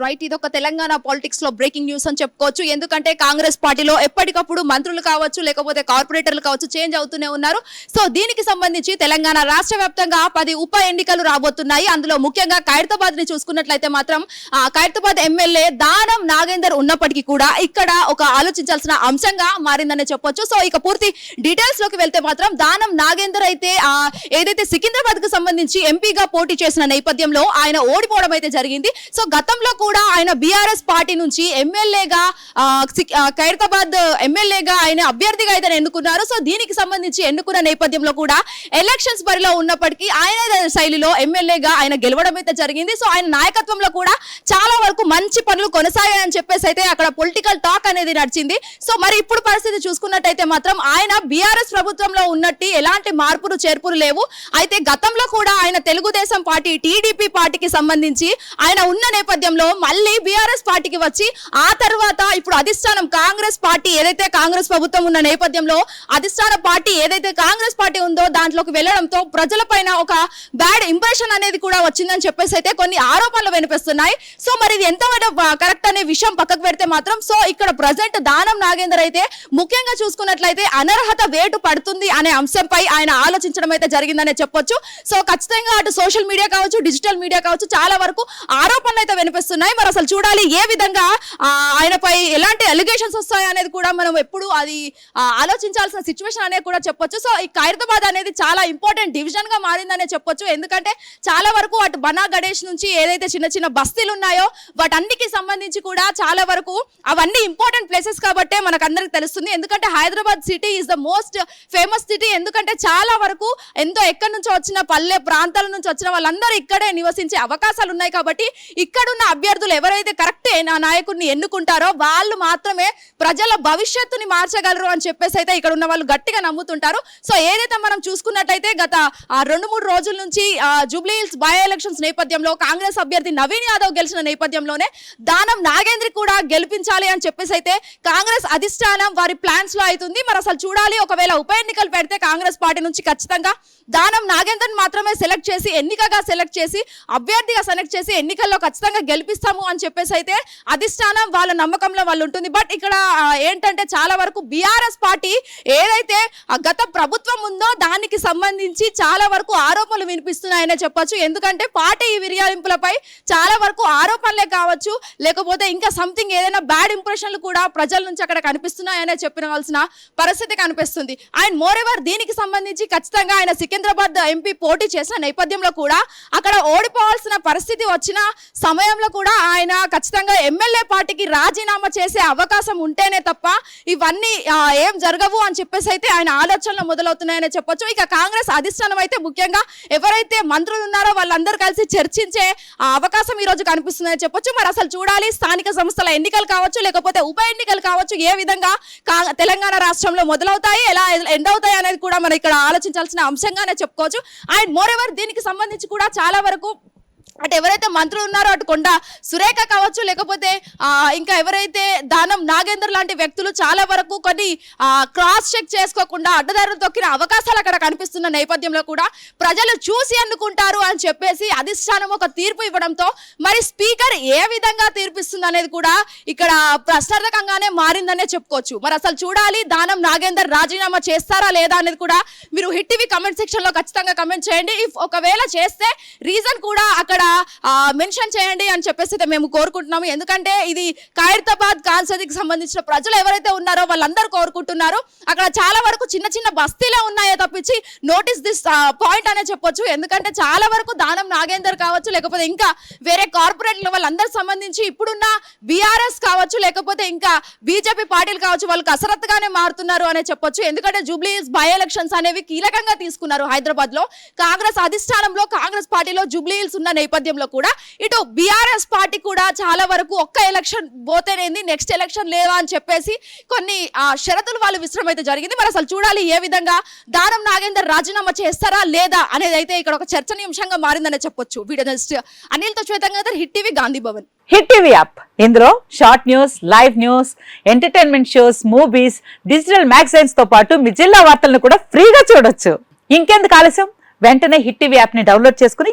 Right ఇది ఒక తెలంగాణ పాలిటిక్స్లో బ్రేకింగ్ న్యూస్ అని చెప్పుకోవచ్చు. ఎందుకంటే కాంగ్రెస్ పార్టీలో ఎప్పటికప్పుడు మంత్రులు కావచ్చు లేకపోతే కార్పొరేటర్లు కావచ్చు చేంజ్ అవుతూనే ఉన్నారు. సో దీనికి సంబంధించి తెలంగాణ రాష్ట్ర వ్యాప్తంగా పది ఉప ఎన్నికలు రాబోతున్నాయి. అందులో ముఖ్యంగా ఖైరతాబాద్ని చూసుకున్నట్లయితే మాత్రం ఖైరతాబాద్ ఎమ్మెల్యే దానం నాగేందర్ ఉన్నప్పటికీ కూడా ఇక్కడ ఒక ఆలోచించాల్సిన అంశంగా మారిందనే చెప్పొచ్చు. సో ఇక పూర్తి డీటెయిల్స్లోకి వెళ్తే మాత్రం దానం నాగేందర్ అయితే ఏదైతే సికింద్రాబాద్కు సంబంధించి ఎంపీగా పోటీ చేసిన నేపథ్యంలో ఆయన ఓడిపోవడం అయితే జరిగింది. సో గతంలో కూడా ఆయన బీఆర్ఎస్ పార్టీ నుంచి ఎమ్మెల్యేగా ఖైరతాబాద్ ఎమ్మెల్యేగా ఆయన అభ్యర్థిగా అయితే ఎన్నుకున్నారు. సో దీనికి సంబంధించి ఎన్నుకున్న నేపథ్యంలో కూడా ఎలక్షన్స్ బరిలో ఉన్నప్పటికీ ఆయన శైలిలో ఎమ్మెల్యేగా ఆయన గెలవడం అయితే జరిగింది. సో ఆయన నాయకత్వంలో కూడా చాలా వరకు మంచి పనులు కొనసాగాయని చెప్పేసి అయితే అక్కడ పొలిటికల్ టాక్ అనేది నడిచింది. సో మరి ఇప్పుడు పరిస్థితి చూసుకున్నట్టయితే మాత్రం ఆయన బీఆర్ఎస్ ప్రభుత్వంలో ఉన్నట్టు ఎలాంటి మార్పులు చేర్పులు లేవు. అయితే గతంలో కూడా ఆయన తెలుగుదేశం పార్టీ టీడీపీ పార్టీకి సంబంధించి ఆయన ఉన్న నేపథ్యంలో మళ్ళీ బీఆర్ఎస్ పార్టీకి వచ్చి ఆ తర్వాత ఇప్పుడు అధిష్టానం కాంగ్రెస్ పార్టీ ఏదైతే కాంగ్రెస్ ప్రభుత్వం ఉన్న నేపథ్యంలో అధిష్టాన పార్టీ ఏదైతే కాంగ్రెస్ పార్టీ ఉందో దాంట్లోకి వెళ్ళడంతో ప్రజలపైన ఒక బ్యాడ్ ఇంప్రెషన్ అనేది కూడా వచ్చిందని చెప్పేసి అయితే కొన్ని ఆరోపణలు వినిపిస్తున్నాయి. సో మరి ఇది ఎంత కరెక్ట్ అనే విషయం పక్కకు పెడితే మాత్రం సో ఇక్కడ ప్రజెంట్ దానం నాగేందర్ అయితే ముఖ్యంగా చూసుకున్నట్లయితే అనర్హత వేటు పడుతుంది అనే అంశంపై ఆయన ఆలోచించడం అయితే జరిగిందనే చెప్పొచ్చు. సో ఖచ్చితంగా అటు సోషల్ మీడియా కావచ్చు డిజిటల్ మీడియా కావచ్చు చాలా వరకు ఆరోపణలు అయితే వినిపిస్తున్నాయి. మరి అసలు చూడాలి. ఏ విధంగా ఆయనపై ఎలాంటి అలిగేషన్స్ వస్తాయి అనేది కూడా మనం ఎప్పుడు అది ఆలోచించాల్సిన సిచ్యువేషన్ అనేది కూడా చెప్పొచ్చు. సో ఈ ఖైరతాబాద్ అనేది చాలా ఇంపార్టెంట్ డివిజన్గా మారిందనే చెప్పొచ్చు. ఎందుకంటే చాలా వరకు అటు బనా గణేష్ నుంచి ఏదైతే చిన్న చిన్న బస్తీలు ఉన్నాయో వాటన్నికి సంబంధించి కూడా చాలా వరకు అవన్నీ ఇంపార్టెంట్ ప్లేసెస్ కాబట్టే మనకు అందరికి తెలుస్తుంది. ఎందుకంటే Hyderabad city is the most famous city ఎందుకంటే చాలా వరకు ఎంతో ఎక్కడి నుంచో వచ్చిన పల్లె ప్రాంతాల నుంచి వచ్చిన వాళ్ళందరూ ఇక్కడే నివసించే అవకాశాలు ఉన్నాయి కాబట్టి ఇక్కడున్న అభ్యర్థులు ఎవరైతే కరెక్ట్ నా నాయకుడిని ఎన్నుకుంటారో వాళ్ళు మాత్రమే ప్రజల భవిష్యత్తుని మార్చగలరు అని చెప్పేసి అయితే ఇక్కడ ఉన్న వాళ్ళు గట్టిగా నమ్ముతుంటారు. సో ఏదైతే మనం చూసుకున్నట్టయితే గత రెండు మూడు రోజుల నుంచి జూబ్లీ హిల్స్ బై ఎలక్షన్స్ నేపథ్యంలో కాంగ్రెస్ అభ్యర్థి నవీన్ యాదవ్ గెలిచిన నేపథ్యంలోనే దానం నాగేంద్ర కూడా గెలిపించాలి అని చెప్పేసి అయితే కాంగ్రెస్ అధిష్టానం వారి ప్లాన్స్లో అవుతుంది మరి అసలు చూడాలి ఒకవేళ ఉప ఎన్నికలు పెడితే కాంగ్రెస్ పార్టీ నుంచి ఖచ్చితంగా దానం నాగేంద్రన్ మాత్రమే సెలెక్ట్ చేసి ఎన్నికగా సెలెక్ట్ చేసి అభ్యర్థిగా సెలెక్ట్ చేసి ఎన్నికల్లో ఖచ్చితంగా గెలిపిస్తాము అని చెప్పేసి అయితే అధిష్టానం వాళ్ళ నమ్మకంలో వాళ్ళు ఉంటుంది. బట్ ఇక్కడ ఏంటంటే చాలా వరకు బీఆర్ఎస్ పార్టీ ఏదైతే గత ప్రభుత్వం ఉందో దానికి సంబంధించి చాలా వరకు ఆరోపణలు వినిపిస్తున్నాయనే చెప్పొచ్చు. ఎందుకంటే పార్టీ ఈ విర్యాలింపులపై చాలా వరకు ఆరోపణలే కావచ్చు లేకపోతే ఇంకా సంథింగ్ ఏదైనా బ్యాడ్ ఇంప్రెషన్లు కూడా ప్రజల నుంచి అక్కడ కనిపిస్తున్నాయనే చెప్పినవలసిన పరిస్థితి కనిపిస్తుంది. అండ్ మోర్ ఎవర్ దీనికి సంబంధించి ఖచ్చితంగా ఆయన సికింద్రాబాద్ ఎంపీ పోటీ చేసిన నేపథ్యంలో కూడా అక్కడ ఓడిపోవాల్సిన పరిస్థితి వచ్చిన సమయంలో కూడా ఆయన ఖచ్చితంగా ఎమ్మెల్యే పార్టీకి రాజీనామా చేసే అవకాశం ఉంటేనే తప్ప ఇవన్నీ ఏం జరగవు అని చెప్పేసి అయితే ఆయన ఆలోచనలు మొదలవుతున్నాయని చెప్పొచ్చు. ఇక కాంగ్రెస్ అధిష్టానం అయితే ముఖ్యంగా ఎవరైతే మంత్రులు ఉన్నారో వాళ్ళందరూ కలిసి చర్చించే ఆ, అవకాశం ఈ రోజు కనిపిస్తుందని చెప్పొచ్చు. మరి అసలు చూడాలి స్థానిక సంస్థల ఎన్నికలు కావచ్చు లేకపోతే ఉప ఎన్నికలు కావచ్చు ఏ విధంగా తెలంగాణ రాష్ట్రంలో మొదలవుతాయి ఎలా ఎండ్ అవుతాయి అనేది కూడా మనం ఇక్కడ ఆలోచించాల్సిన అంశంగానే చెప్పుకోవచ్చు. అండ్ మోర్ ఎవర్ దీనికి సంబంధించి కూడా చాలా వరకు అటు ఎవరైతే మంత్రులు ఉన్నారో అటు కొండ సురేఖ కావచ్చు లేకపోతే ఇంకా ఎవరైతే దానం నాగేందర్ లాంటి వ్యక్తులు చాలా వరకు కొన్ని క్రాస్ చెక్ చేసుకోకుండా అడ్డదారులు తొక్కిన అవకాశాలు అక్కడ కనిపిస్తున్న నేపథ్యంలో కూడా ప్రజలు చూసి అనుకుంటారు అని చెప్పేసి అధిష్టానం ఒక తీర్పు ఇవ్వడంతో మరి స్పీకర్ ఏ విధంగా తీర్పిస్తుంది అనేది కూడా ఇక్కడ ప్రశ్నార్థకంగానే మారిందనే చెప్పుకోవచ్చు. మరి అసలు చూడాలి దానం నాగేందర్ రాజీనామా చేస్తారా లేదా అనేది కూడా మీరు హిట్ టీవీ కమెంట్ సెక్షన్లో ఖచ్చితంగా కమెంట్ చేయండి. ఇఫ్ ఒకవేళ చేస్తే రీజన్ కూడా అక్కడ మెన్షన్ చేయండి అని చెప్పేసి అయితే మేము కోరుకుంటున్నాము. ఎందుకంటే ఇది ఖైరతాబాద్ కాన్సదికి సంబంధించిన ప్రజలు ఎవరైతే ఉన్నారో వాళ్ళందరూ కోరుకుంటున్నారు. అక్కడ చాలా వరకు చిన్న చిన్న బస్తీలే ఉన్నాయో తప్పించి నోటీస్ దిస్ పాయింట్ అనే చెప్పొచ్చు. ఎందుకంటే చాలా వరకు దానం నాగేందర్ కావచ్చు లేకపోతే ఇంకా వేరే కార్పొరేట్లు వాళ్ళందరూ సంబంధించి ఇప్పుడున్న బీఆర్ఎస్ కావచ్చు లేకపోతే ఇంకా బీజేపీ పార్టీలు కావచ్చు వాళ్ళు కసరత్తుగానే మారుతున్నారు అనే చెప్పొచ్చు. ఎందుకంటే జూబ్లీస్ బై ఎలక్షన్స్ అనేవి కీలకంగా తీసుకున్నారు హైదరాబాద్లో కాంగ్రెస్ అధిష్టానంలో కాంగ్రెస్ పార్టీలో జూబ్లీ హిల్స్ ఉన్న నేపథ్యంలో కూడా ఇటు బీఆర్ఎస్ పార్టీ కూడా చాలా వరకు ఒక్క ఎలక్షన్ పోతేనేంది నెక్స్ట్ ఎలక్షన్ లేదా అని చెప్పేసి కొన్ని ఆ, షరతులు వాళ్ళు విశ్రమ అయితే జరిగింది. మరి అసలు చూడాలి ఏ విధంగా దానం నాగేందర్ రాజీనామా చేస్తారా లేదా అనేది అయితే ఇక్కడ ఒక చర్చనీయాంశంగా మారిందనే చెప్పొచ్చు. వీడియో జర్నలిస్ట్ అనిల్తో శ్వేతంగా hit TV Gandhi Bhavan. Hit TV app. ఇందులో short news live news entertainment shows movies digital మ్యాగజైన్స్తో పాటు మీ జిల్లా వార్తలను కూడా ఫ్రీగా చూడొచ్చు. ఇంకెందుకు ఆలస్యం? వెంటనే హిట్ టీవీ యాప్ని డౌన్లోడ్ చేసుకుని